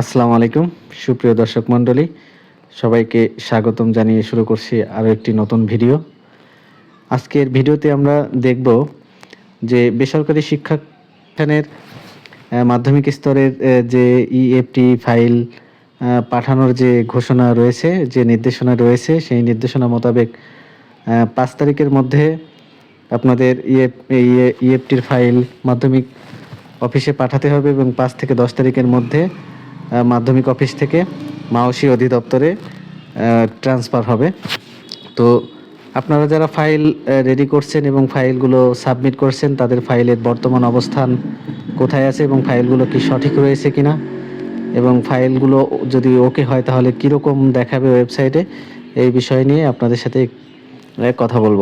আসসালামু আলাইকুম, সুপ্রিয় দর্শক মণ্ডলী। সবাইকে স্বাগতম জানিয়ে শুরু করছি আরও একটি নতুন ভিডিও। আজকের ভিডিওতে আমরা দেখব যে বেসরকারি শিক্ষাখানের মাধ্যমিক স্তরের যে ইএফটি ফাইল পাঠানোর যে ঘোষণা রয়েছে, যে নির্দেশনা রয়েছে, সেই নির্দেশনা মোতাবেক পাঁচ তারিখের মধ্যে আপনাদের ইএফ ইএফটির ফাইল মাধ্যমিক অফিসে পাঠাতে হবে এবং পাঁচ থেকে দশ তারিখের মধ্যে মাধ্যমিক অফিস থেকে মাওসি অধিদপ্তরে ট্রান্সফার হবে। তো আপনারা যারা ফাইল রেডি করছেন এবং ফাইলগুলো সাবমিট করছেন, তাদের ফাইলের বর্তমান অবস্থান কোথায় আছে এবং ফাইলগুলো কি সঠিক রয়েছে কিনা? এবং ফাইলগুলো যদি ওকে হয়, তাহলে কীরকম দেখাবে ওয়েবসাইটে এই বিষয় নিয়ে আপনাদের সাথে কথা বলব।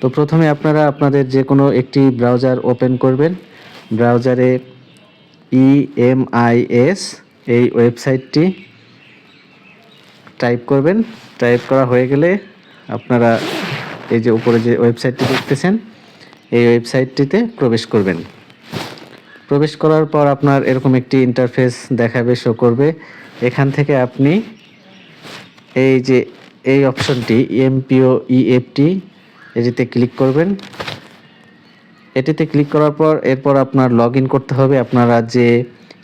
তো প্রথমে আপনারা আপনাদের যে কোনো একটি ব্রাউজার ওপেন করবেন। ব্রাউজারে E ইএমআইএস এই ওয়েবসাইটটি টাইপ করবেন। টাইপ করা হয়ে গেলে আপনারা এই যে উপরে যে ওয়েবসাইটটি দেখতেছেন, এই ওয়েবসাইটটিতে প্রবেশ করবেন। প্রবেশ করার পর আপনার এরকম একটি ইন্টারফেস দেখাবে শো করবে। এখান থেকে আপনি এই যে এই অপশনটি এমপিও ইএফটি এটিতে ক্লিক করবেন। এটিতে ক্লিক করার পর এরপর আপনার লগ করতে হবে। আপনারা যে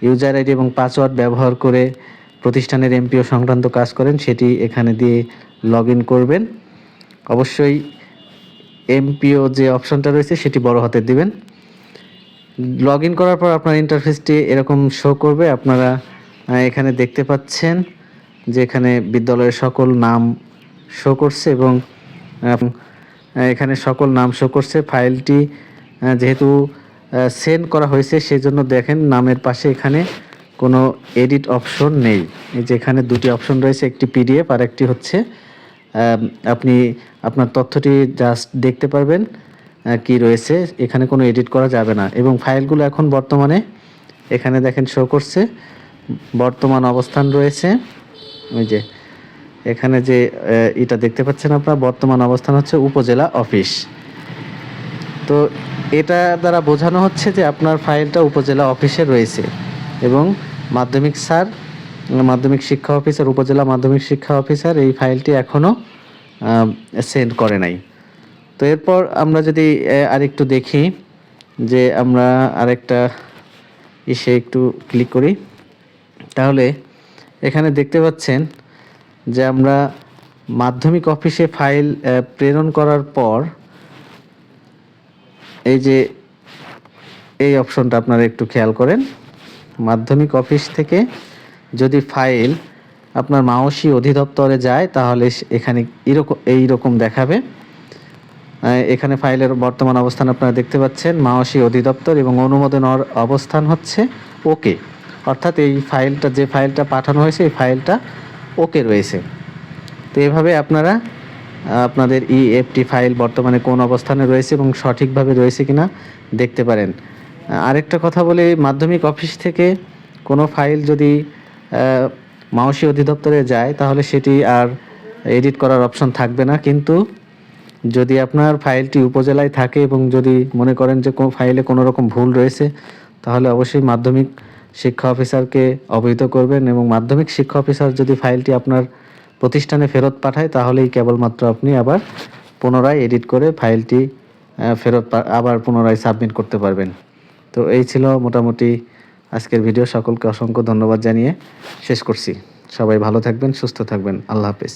ইউজার আইডি এবং পাসওয়ার্ড ব্যবহার করে প্রতিষ্ঠানের এমপিও সংক্রান্ত কাজ করেন, সেটি এখানে দিয়ে লগ করবেন। অবশ্যই এমপিও যে অপশনটা রয়েছে, সেটি বড় হাতে দিবেন। লগ করার পর আপনার ইন্টারফেসটি এরকম শো করবে। আপনারা এখানে দেখতে পাচ্ছেন যে এখানে বিদ্যালয়ের সকল নাম শো করছে এবং এখানে সকল নাম শো করছে। ফাইলটি যেহেতু সেন্ড করা হয়েছে, সেজন্য দেখেন নামের পাশে এখানে কোনো এডিট অপশন নেই। এই যে এখানে দুটি অপশন রয়েছে, একটি পিডিএফ আর একটি হচ্ছে আপনি আপনার তথ্যটি জাস্ট দেখতে পারবেন কি রয়েছে। এখানে কোনো এডিট করা যাবে না। এবং ফাইলগুলো এখন বর্তমানে এখানে দেখেন শো করছে, বর্তমান অবস্থান রয়েছে, ওই যে এখানে যে এটা দেখতে পাচ্ছেন আপনার, বর্তমান অবস্থান হচ্ছে উপজেলা অফিস তো এটা দ্বারা বোঝানো হচ্ছে যে আপনার ফাইলটা উপজেলা অফিসে রয়েছে এবং মাধ্যমিক স্যার, মাধ্যমিক শিক্ষা অফিসার, উপজেলা মাধ্যমিক শিক্ষা অফিসার এই ফাইলটি এখনও সেন্ড করে নাই। তো এরপর আমরা যদি আরেকটু দেখি যে আমরা আরেকটা ইসে একটু ক্লিক করি। তাহলে এখানে দেখতে পাচ্ছেন যে আমরা মাধ্যমিক অফিসে ফাইল প্রেরণ করার পর এই যে এই অপশনটা আপনারা একটু খেয়াল করেন। মাধ্যমিক অফিস থেকে যদি ফাইল আপনার মাওসি অধিদপ্তরে যায়, তাহলে এখানে এরকম এইরকম দেখাবে। এখানে ফাইলের বর্তমান অবস্থান আপনারা দেখতে পাচ্ছেন। মাওসি অধিদপ্তর এবং অনুমোদনের অবস্থান হচ্ছে ওকে অর্থাৎ এই ফাইলটা, যে ফাইলটা পাঠানো হয়েছে, এই ফাইলটা ওকে রয়েছে। তো এভাবে আপনারা আপনাদের ইএফটি ফাইল বর্তমানে কোন অবস্থানে রয়েছে এবং সঠিকভাবে রয়েছে কিনা দেখতে পারেন। আরেকটা কথা বলি, মাধ্যমিক অফিস থেকে কোনো ফাইল যদি মাওসি অধিদপ্তরে যায়, তাহলে সেটি আর এডিট করার অপশন থাকবে না। কিন্তু যদি আপনার ফাইলটি উপজেলায় থাকে এবং যদি মনে করেন যে কোনো ফাইলে কোনো রকম ভুল রয়েছে, তাহলে অবশ্যই মাধ্যমিক শিক্ষা অফিসারকে অবহিত করবেন এবং মাধ্যমিক শিক্ষা অফিসার যদি ফাইলটি আপনার প্রতিষ্ঠানে ফেরত পাঠায়, তাহলেই কেবলমাত্র আপনি আবার পুনরায় এডিট করে ফাইলটি ফেরত আবার পুনরায় সাবমিট করতে পারবেন। তো এই ছিল মোটামুটি আজকের ভিডিও সকলকে অসংখ্য ধন্যবাদ জানিয়ে শেষ করছি। সবাই ভালো থাকবেন, সুস্থ থাকবেন। আল্লাহ হাফেজ।